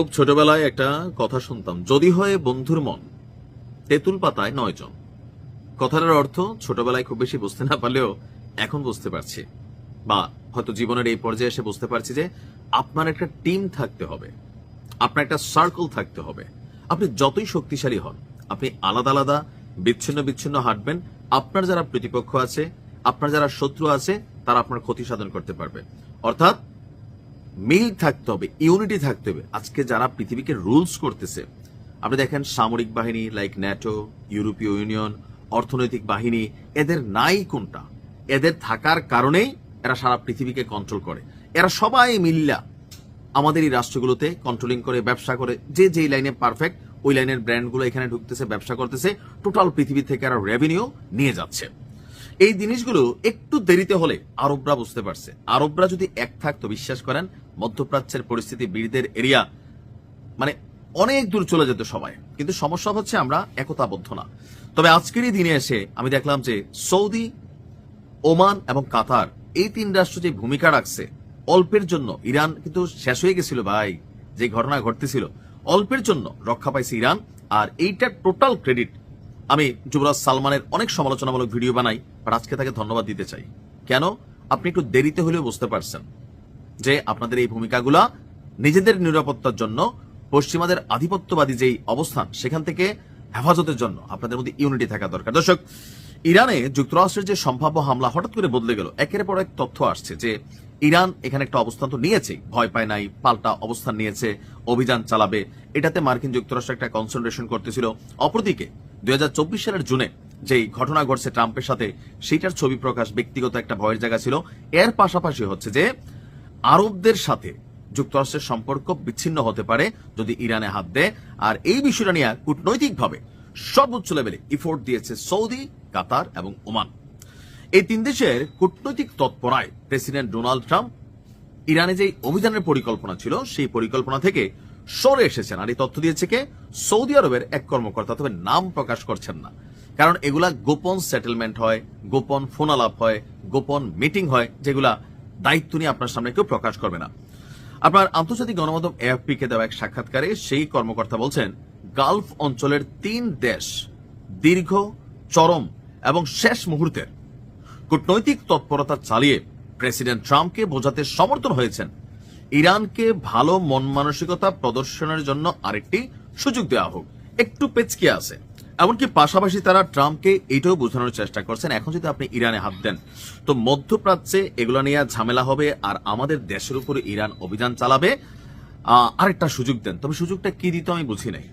খুব ছোটবেলায় একটা কথা শুনতাম, যদি হয় বন্ধুর মন, তেঁতুল পাতায় নয় জন। কথাটার অর্থ ছোটবেলায় খুব বেশি বুঝতে না পারলেও এখন বুঝতে পারছি। বা হয়তো জীবনের এই পর্যায়ে এসে বুঝতে পারছি যে আপনার একটা টিম থাকতে হবে, আপনার একটা সার্কল থাকতে হবে। আপনি যতই শক্তিশালী হন, আপনি আলাদা আলাদা, বিচ্ছিন্ন বিচ্ছিন্ন হাঁটবেন, আপনার যারা প্রতিপক্ষ আছে, আপনার যারা শত্রু আছে, তারা আপনার ক্ষতি সাধন করতে পারবে। অর্থাৎ মিল থাকতে হবে, ইউনিটি থাকতে হবে। আজকে যারা পৃথিবীকে রুলস করতেছে, আপনি দেখেন সামরিক বাহিনী লাইক ন্যাটো ইউরোপীয় ইউনিয়ন, অর্থনৈতিক বাহিনী, এদের নাই কোনটা? এদের থাকার কারণেই এরা সারা পৃথিবীকে কন্ট্রোল করে। এরা সবাই মিল্লা আমাদের এই রাষ্ট্রগুলোতে কন্ট্রোলিং করে, ব্যবসা করে। যে যেই লাইনে পারফেক্ট ওই লাইনের ব্র্যান্ডগুলো এখানে ঢুকতেছে, ব্যবসা করতেছে টোটাল পৃথিবী থেকে এরা রেভিনিউ নিয়ে যাচ্ছে। এই জিনিসগুলো একটু দেরিতে হলে আরবরা বুঝতে পারছে। আরবরা যদি এক থাকতো, বিশ্বাস করেন মধ্যপ্রাচ্যের পরিস্থিতি, বীরদের এরিয়া মানে অনেক দূর চলে যেত সবাই। কিন্তু সমস্যা হচ্ছে আমরা একতাবদ্ধ না। তবে আজকের এই দিনে এসে আমি দেখলাম যে সৌদি, ওমান এবং কাতার এই তিন রাষ্ট্র যে ভূমিকা রাখছে, অল্পের জন্য ইরান কিন্তু শেষ হয়ে গেছিল ভাই, যে ঘটনা ঘটতেছিল, অল্পের জন্য রক্ষা পাইছে ইরান, আর এইটার টোটাল ক্রেডিট আমি যুবরাজ সালমানের অনেক সমালোচনামূলক ভিডিও বানাই বাট আজকে তাকে ধন্যবাদ দিতে চাই। কেন? আপনি একটু দেরিতে হলেও বুঝতে পারছেন। যে আপনাদের এই ভূমিকাগুলা নিজেদের নিরাপত্তার জন্য, পশ্চিমাদের আধিপত্যবাদী যেই অবস্থান, সেখান থেকে হেফাজতের জন্য আপনাদের মধ্যে ইউনিটি থাকা দরকার। দর্শক, ইরানে যুক্তরাষ্ট্রের যে সম্ভাব্য হামলা হঠাৎ করে বদলে গেল, একের পর এক তথ্য আসছে যে ইরান এখানে একটা অবস্থান তো নিয়েছে, ভয় পায় নাই, পাল্টা অবস্থান নিয়েছে, অভিযান চালাবে। এটাতে মার্কিন যুক্তরাষ্ট্র একটা কনসেন্ট্রেশন করতেছিল। অপরদিকে, দুই হাজার চব্বিশ সালের জুনে যেই ঘটনা ঘটছে ট্রাম্পের সাথে, সেইটার ছবি প্রকাশ ব্যক্তিগত একটা ভয়ের জায়গা ছিল। এর পাশাপাশি হচ্ছে যে আরবদের সাথে যুক্তরাষ্ট্রের সম্পর্ক বিচ্ছিন্ন হতে পারে যদি ইরানে হাত দেয়। আর এই বিষয়টা নিয়ে কূটনৈতিকভাবে সর্বোচ্চ লেভেলে ইফোর্ট দিয়েছে সৌদি, কাতার এবং ওমান। এই তিন দেশের কূটনৈতিক তৎপরায় প্রেসিডেন্ট ডোনাল্ড ট্রাম্প ইরানে যে অভিযানের পরিকল্পনা ছিল, সেই পরিকল্পনা থেকে সরে এসেছেন। আর এই তথ্য দিয়েছে কে? সৌদি আরবের এক কর্মকর্তা। তবে নাম প্রকাশ করছেন না। কারণ এগুলা গোপন সেটেলমেন্ট হয়, গোপন ফোন আলাপ হয়, গোপন মিটিং হয়, যেগুলা দায়িত্ব নিয়ে আপনার সামনে কেউ প্রকাশ করবে না। আপনার আন্তর্জাতিক গণমাধ্যম এএফপি কে দেওয়া এক সাক্ষাৎকারে সেই কর্মকর্তা বলছেন, গালফ অঞ্চলের তিন দেশ দীর্ঘ, চরম এবং শেষ মুহূর্তের কূটনৈতিক তৎপরতা চালিয়ে প্রেসিডেন্ট ট্রাম্পকে বোঝাতে সমর্থন হয়েছেন। ইরানকে ভালো মন মানসিকতা প্রদর্শনের জন্য আরেকটি সুযোগ দেওয়া হোক। একটু পেচকে আছে। এমনকি পাশাপাশি তারা ট্রাম্পকে এটাও বোঝানোর চেষ্টা করছেন, এখন যদি আপনি ইরানে হাত দেন, তো মধ্যপ্রাচ্যে এগুলো নিয়ে ঝামেলা হবে আর আমাদের দেশের উপরে ইরান অভিযান চালাবে। আরেকটা সুযোগ দেন। তবে সুযোগটা কি দিত আমি বুঝি নাই।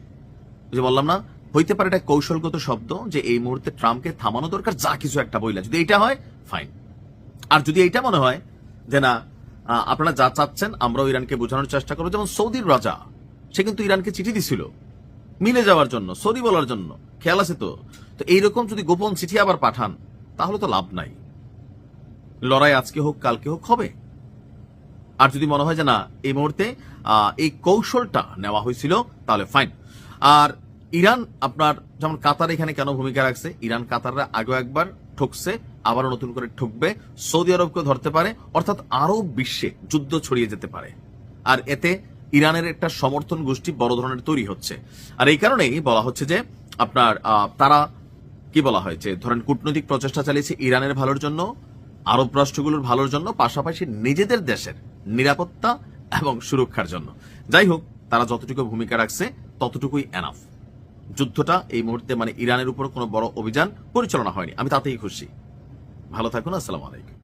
যে বললাম না, হইতে পারে এটা কৌশলগত শব্দ যে এই মুহূর্তে ট্রাম্পকে থামানো দরকার, যা কিছু একটা বইলা। যদি এটা হয়, ফাইন। আর যদি এটা মনে হয় যে না আপনারা যা চাচ্ছেন, আমরাও ইরানকে বোঝানোর চেষ্টা করব। যেমন সৌদির রাজা, সে কিন্তু ইরানকে চিঠি দিছিল। মিলে যাওয়ার জন্য সরি বলার জন্য। খেয়াল আছে তো? তো এইরকম যদি গোপন চিঠি আবার পাঠান, তাহলে তো লাভ নাই। লড়াই আজকে হোক, কালকে হোক, হবে। আর যদি মনে হয় যে না, এই মুহূর্তে এই কৌশলটা নেওয়া হয়েছিল, তাহলে ফাইন আর ইরান আপনার যেমন কাতার এখানে কেন ভূমিকা রাখছে, ইরান কাতাররা আগে একবার ঠকছে, আবারও নতুন করে ঠকবে, সৌদি আরবকে ধরতে পারে, অর্থাৎ আরব বিশ্বে যুদ্ধ ছড়িয়ে যেতে পারে। আর এতে ইরানের একটা সমর্থন গোষ্ঠী বড় ধরনের তৈরি হচ্ছে। আর এই কারণেই বলা হচ্ছে যে আপনার তারা কি বলা হয় যে, ধরেন কূটনৈতিক প্রচেষ্টা চালিয়েছে ইরানের ভালোর জন্য, আরব রাষ্ট্রগুলোর ভালোর জন্য, পাশাপাশি নিজেদের দেশের নিরাপত্তা এবং সুরক্ষার জন্য। যাই হোক, তারা যতটুকু ভূমিকা রাখছে, ততটুকুই এনাফ যুদ্ধটা এই মুহূর্তে মানে ইরানের উপর কোনো বড় অভিযান পরিচালনা হয়নি। আমি তাতেই খুশি। ভালো থাকুন, আসসালামু আলাইকুম।